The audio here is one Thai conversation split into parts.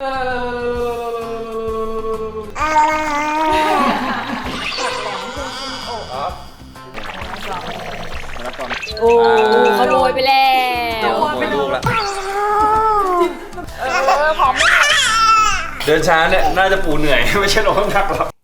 โอ้ขโมยไปแล้วขโมยลูกละเดินช้าเนี่ย น่าจะปูเหนื่อย ไม่ใช่ลงน้ำหนักหรอก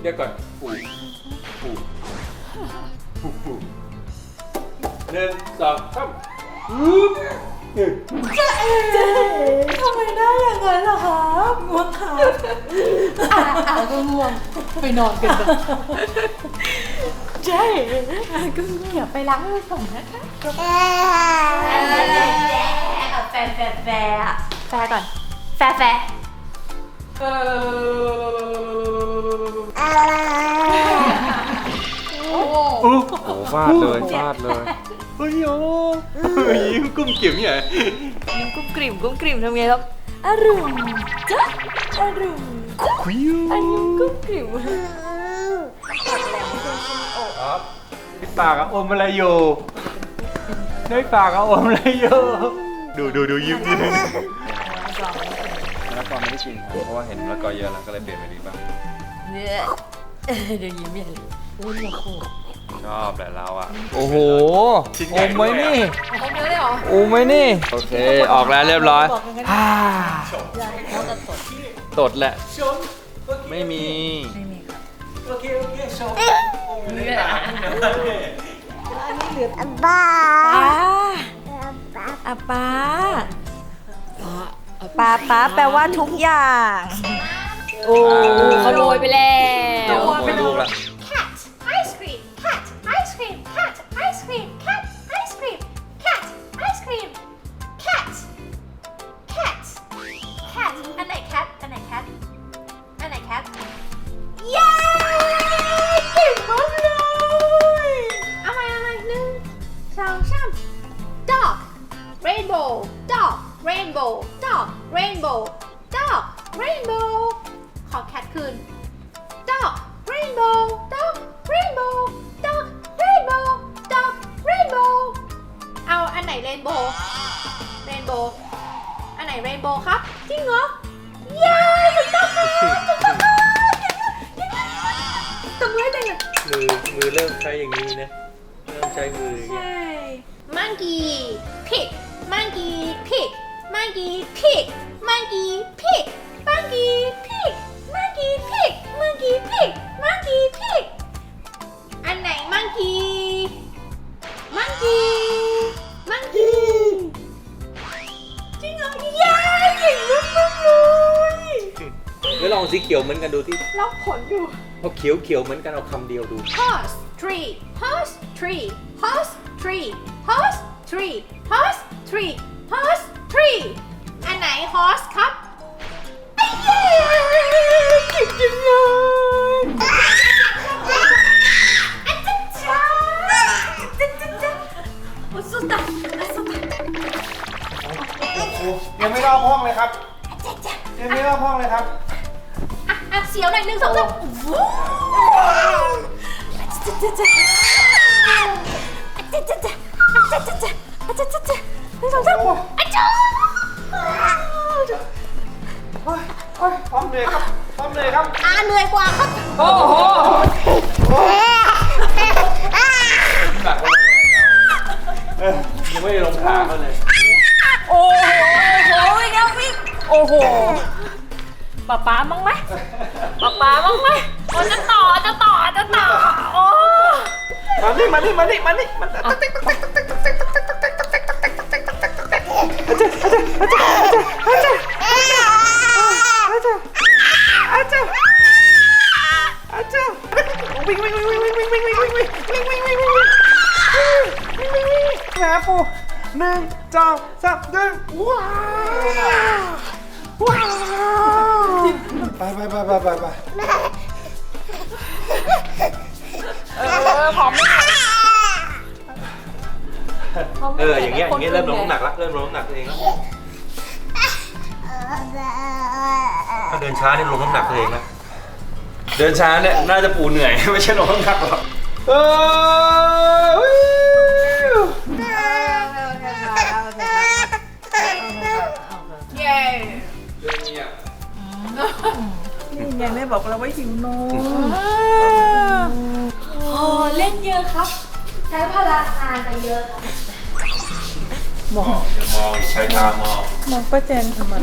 เดี๋ยวก่อนปูปูปูปูหนึ่งสองสามฮึบหนึ่งทำไมได้อย่างนั้นล่ะครับง่วงค่ะอ่าอ่าก็ง่วงไปนอนกันเถอะใช่อ่าก็ง่วงอย่าไปล้างมือก่อนนะคะแฟร์แฟร์แฟร์แฟร์ก่อน แฟร์แฟร์ โอ้โหฟาดเลยฟาดเลยเฮ้ยโอ้ยิ้มกุ้มเกี่ยมเนี่ยยิ้มกุ้มกริ่มกุ้มกริ่มทำไงครับอรุณจ๊ะอรุณคุยอันยิ้มกุ้มกริ่มครับในปากอะอมอะไรอยู่ในปากอะอมอะไรอยู่ดูดูดูยิ้มยิ้มมะละกอ ไม่ได้กินครับเพราะว่าเห็นมะละกอเยอะแล้วก็เลยเปลี่ยนไปดีบ้างเนี่ยเดี๋ยวยิ้มใหญ่เลยโอ้ยหัวโขกชอบแหละเราอะโอ้โหชิ้นใหอญ่มไหมนี่อมเยอะเลยเหรออมไหมนี่ โอเค ออกแล้วเรียบร้อยฮ่าตดแหละ ไม่มีป้าอาป้า ป้าป้าแปลว่าทุกอย่าง โอ้ขโมยไปแล้ว จอกเรนโบ้ขอแคทคืน dog เรนโบ้จ dog rainbow dog rainbow dog rainbow เอาอันไหนเรนโบ้เ rainbow อันไหนเรนโบ้ครับ จริงเหรอ เย้ถูกต้องครับถูกต้องครับตบมือให้เลย มือมือเริ่มใช้อย่างนี้นะ เริ่มใช้มืออย่างนี้ ใช่ monkey pig monkey pig monkey pig monkey pig monkey pig monkey pig monkey pig monkey pig อันไหน monkey monkey monkey จริงเหรอเย้เก่งมากๆเลยแล้วลองสีเขียวเหมือนกันดูที่ล็อกผลอยู่เอาเขียวเขียวเหมือนกันเอาคำเดียวดู horse tree horse tree horse tree horse tree horse tree horse tree อันไหน horse ครับไอ้เย้เก่งจังเลยอาจารย์จ้าจ้าจ้าจ้าโอ้สุดตาสุดตายังไม่รอบห้องเลยครับยังไม่รอบห้องเลยครับ อะอะเสียวหน่อยหนึ่งสองสามวู้จ้าจ้าจ้าจ้าจ้าจ้าจ้า งสองสามอาจารย์เฮ้ยเฮ้ยพร้อมเหนื่อยครับพร้อมเหนื่อยครับ อาเหนื่อยกว่าครับโอ้โหยังไม่ได้ลงขาเขาเลยโอ้โหโอ้โหอีกแล้วพี่โอ้โหป๊าป๊ามั้งไหมป๊าป๊ามั้งไหมโอ้จะต่อจะต่อจะต่อโอ้มานี่มานี่มานี่มานี่มันวิ่งวิ่งวิ่ง หมปูหนึ่งสองสามหนึ่งว้าวว้าวไปไปไปไปไปไปเอออ ย่างเงี้ยอย่างเงี้ยเริ่มลงน้ำหนักละเริ่มลงน้ำหนักตัวเองแล้วถ้าเดินช้านี่ลงน้ำหนักตัวเองแล้วเดินช้าเนี่ยน่าจะปูเหนื่อย ไม่ใช่น้องหนักหรอกเออวิวเย้เรื่องนี้อะนี่ไงแม่บอกแล้วว่าหิวนมโอ้เล่นเยอะครับ ใช้พลังงานไปเยอะ มองอย่ามองใช้ตามองมองป้าแจนทำไม